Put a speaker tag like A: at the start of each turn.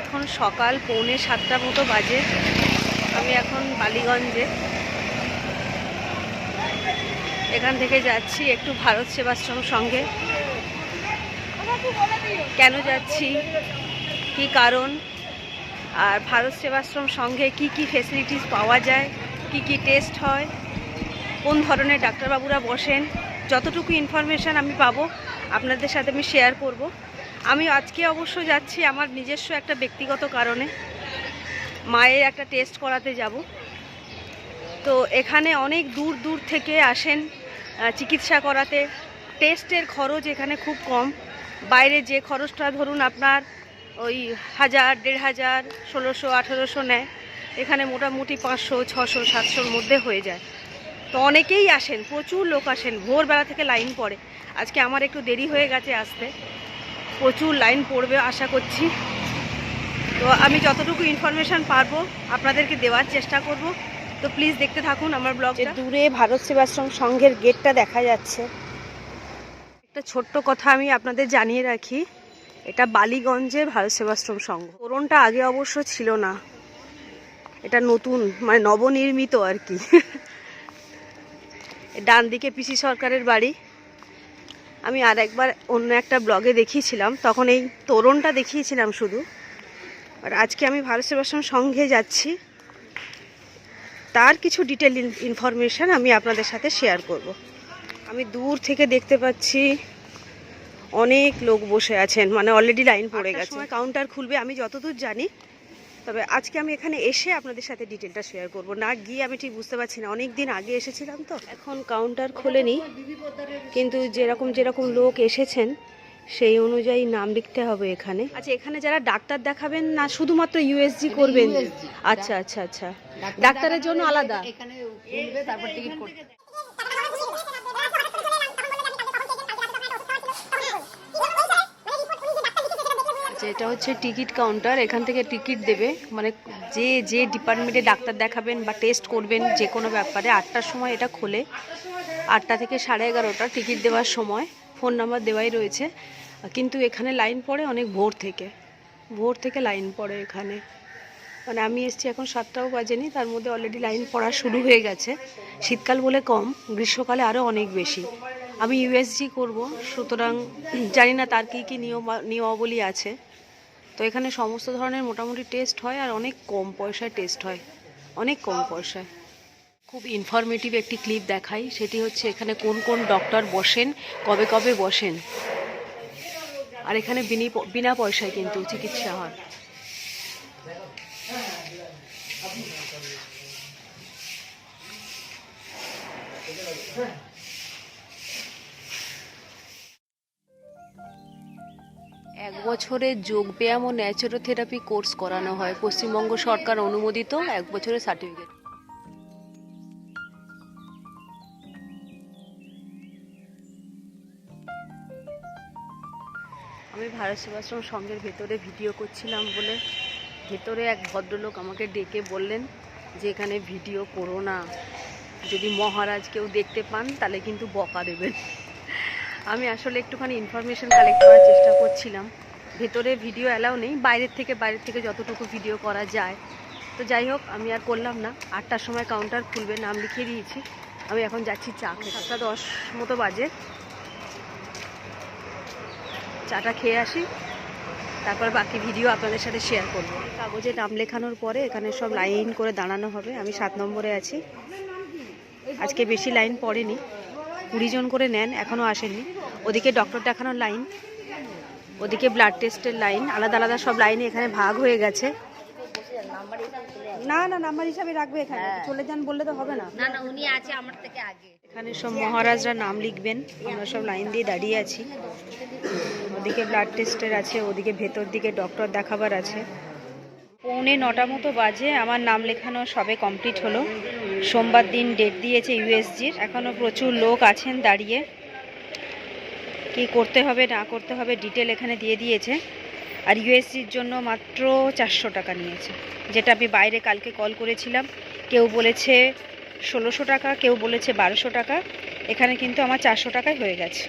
A: এখন সকাল পৌনে সাতটা মতো বাজে। আমি এখন বালিগঞ্জে। এখান থেকে যাচ্ছি একটু ভারত সেবাশ্রম সঙ্গে। কেন যাচ্ছি? কি কারণ? আর ভারত সেবাশ্রম সঙ্গে কি কি ফেসিলিটিস পাওয়া যায়? কি কি টেস্ট হয়? কোন ধরনের ডাক্তারবাবুরা বসেন? যতটুকু ইনফরমেশান আমি পাবো, আপনাদের সাথে আমি শেয়ার করব। আমি আজকে অবশ্য যাচ্ছি আমার নিজস্ব একটা ব্যক্তিগত কারণে। মায়ের একটা টেস্ট করাতে যাব। তো এখানে অনেক দূর দূর থেকে আসেন চিকিৎসা করাতে। টেস্টের খরচ এখানে খুব কম। বাইরে যে খরচটা ধরুন আপনার ওই হাজার, দেড় হাজার, ষোলোশো, আঠেরোশো নেয়, এখানে মোটামুটি পাঁচশো, ছশো, সাতশোর মধ্যে হয়ে যায়। তো অনেকেই আসেন প্রচুর লোক আসেন ভোরবেলা থেকে লাইন পড়ে। আজকে আমার একটু দেরি হয়ে গেছে আসতে। প্রচুর লাইন পড়বে আশা করছি। তো আমি যতটুকু ইনফরমেশন পারব আপনাদেরকে দেওয়ার চেষ্টা করব। তো প্লিজ দেখতে থাকুন আমার ব্লগ দূরে ভারত সেবাশ্রম সংঘের গেটটা দেখা যাচ্ছে। একটা ছোট্ট কথা আমি আপনাদের জানিয়ে রাখি এটা বালিগঞ্জের ভারত সেবাশ্রম সংঘ। তোরণটা আগে অবশ্য ছিল না এটা নতুন মানে নবনির্মিত আর কি। ডান দিকে পিসি সরকারের বাড়ি। আমি আর একবার অন্য একটা ব্লগে দেখিয়েছিলাম তখন এই তোরণটা দেখিয়েছিলাম শুধু। আর আজকে আমি ভারত সেবাশ্রম সংঘে যাচ্ছি। তার কিছু ডিটেল ইনফরমেশান আমি আপনাদের সাথে শেয়ার করব। আমি দূর থেকে দেখতে পাচ্ছি অনেক লোক বসে আছেন মানে অলরেডি লাইন পড়ে গেছে। কাউন্টার খুলবে আমি যতদূর জানি তবে আজকে আমি এখানে এসে আপনাদের সাথে ডিটেলটা শেয়ার করব। না গিয়ে আমি ঠিক বুঝতে পারছি না। অনেক দিন আগে এসেছিলাম তো। এখন কাউন্টার খোলেনি। কিন্তু যেরকম যেরকম লোক এসেছেন সেই অনুযায়ী নাম লিখতে হবে এখানে। আচ্ছা এখানে যারা ডাক্তার দেখাবেন না শুধুমাত্র ইউএসজি করবেন? আচ্ছা আচ্ছা আচ্ছা। ডাক্তারের জন্য আলাদা।
B: এখানে তারপর টিকিট
A: আচ্ছা এটা হচ্ছে টিকিট কাউন্টার, এখান থেকে টিকিট দেবে। মানে যে যে ডিপার্টমেন্টে ডাক্তার দেখাবেন বা টেস্ট করবেন যে কোনো ব্যাপারে, আটটার সময় এটা খোলে। আটটা থেকে সাড়ে এগারোটা টিকিট দেওয়ার সময়, ফোন নাম্বার দেওয়াই রয়েছে। কিন্তু এখানে লাইন পড়ে অনেক ভোর থেকে। ভোর থেকে লাইন পড়ে এখানে। মানে আমি এসছি এখন সাতটাও বাজেনি, তার মধ্যে অলরেডি লাইন পড়া শুরু হয়ে গেছে। শীতকাল বলে কম, গ্রীষ্মকালে আরও অনেক বেশি। আমি ইউএসজি করব, সুতরাং জানি না তার কী কী নিয়ম, নিয়মাবলী আছে। এখানে সমস্ত ধরনের মোটামুটি টেস্ট হয় আর অনেক কম পয়সায় টেস্ট হয়। অনেক কম পয়সায়। খুব ইনফরমেটিভ একটি ক্লিপ দেখাই। সেটি হচ্ছে এখানে কোন কোন ডক্টর বসেন, কবে কবে বসেন। আর এখানে বিনি পয়সায় কিন্তু চিকিৎসা হয়। এক বছরের যোগব্যায়াম ও ন্যাচুরোথেরাপি কোর্স করানো হয়। পশ্চিমবঙ্গ সরকার অনুমোদিত এক বছরের সার্টিফিকেট। আমি ভারত সেবাশ্রম সংঘের ভেতরে ভিডিও করছিলাম বলে ভেতরে এক ভদ্রলোক আমাকে ডেকে বললেন যে, এখানে ভিডিও করো না। যদি মহারাজ কেউ দেখতে পান, তাহলে কিন্তু বকা দেবেন। আমি আসলে একটুখানি ইনফরমেশন কালেক্ট করার চেষ্টা করছিলাম। ভেতরে ভিডিও অ্যালাউ নেই, বাইরের থেকে বাইরের থেকে যতটুকু ভিডিও করা যায়। তো যাই হোক, আমি আর করলাম না। আটটার সময় কাউন্টার খুলবে, নাম লিখিয়ে দিয়েছি। আমি এখন যাচ্ছি চা খেতে। সাতটা দশ মতো বাজে। চাটা খেয়ে আসি। তারপর বাকি ভিডিও আপনাদের সাথে শেয়ার করব। কাগজে নাম লেখানোর পরে এখানে সব লাইন করে দাঁড়ানো হবে। আমি সাত নম্বরে আছি। আজকে বেশি লাইন পড়েনি। কুড়ি জন করে নেন এখনও আসেননি ওদিকে ডক্টর দেখানোর লাইন ওদিকে ব্লাড টেস্টের লাইন আলাদা আলাদা সব লাইনে এখানে ভাগ হয়ে গেছে। না না নাম্বার হিসাবে রাখবে এখানে। চলে যান বললে তো হবে না।
B: না না উনি আছে আমার থেকে আগে।
A: এখানে সব মহারাজরা নাম লিখবেন। আমরা সব লাইন দিয়ে দাঁড়িয়ে আছি। ওদিকে ব্লাড টেস্টের আছে ওদিকে ভেতর দিকে ডক্টর দেখাবার আছে। পৌনে নটা মতো বাজে আমার নাম লেখানো সবে কমপ্লিট হলো। সোমবার দিন ডেট দিয়েছে ইউএসজির এখনও প্রচুর লোক আছেন দাঁড়িয়ে। কি করতে হবে, না করতে হবে ডিটেল এখানে দিয়ে দিয়েছে। আর ইউএসসির জন্য মাত্র চারশো টাকা নিয়েছে। যেটা আমি বাইরে কালকে কল করেছিলাম। কেউ বলেছে ষোলোশো টাকা, কেউ বলেছে বারোশো টাকা। এখানে কিন্তু আমার চারশো টাকায় হয়ে গেছে।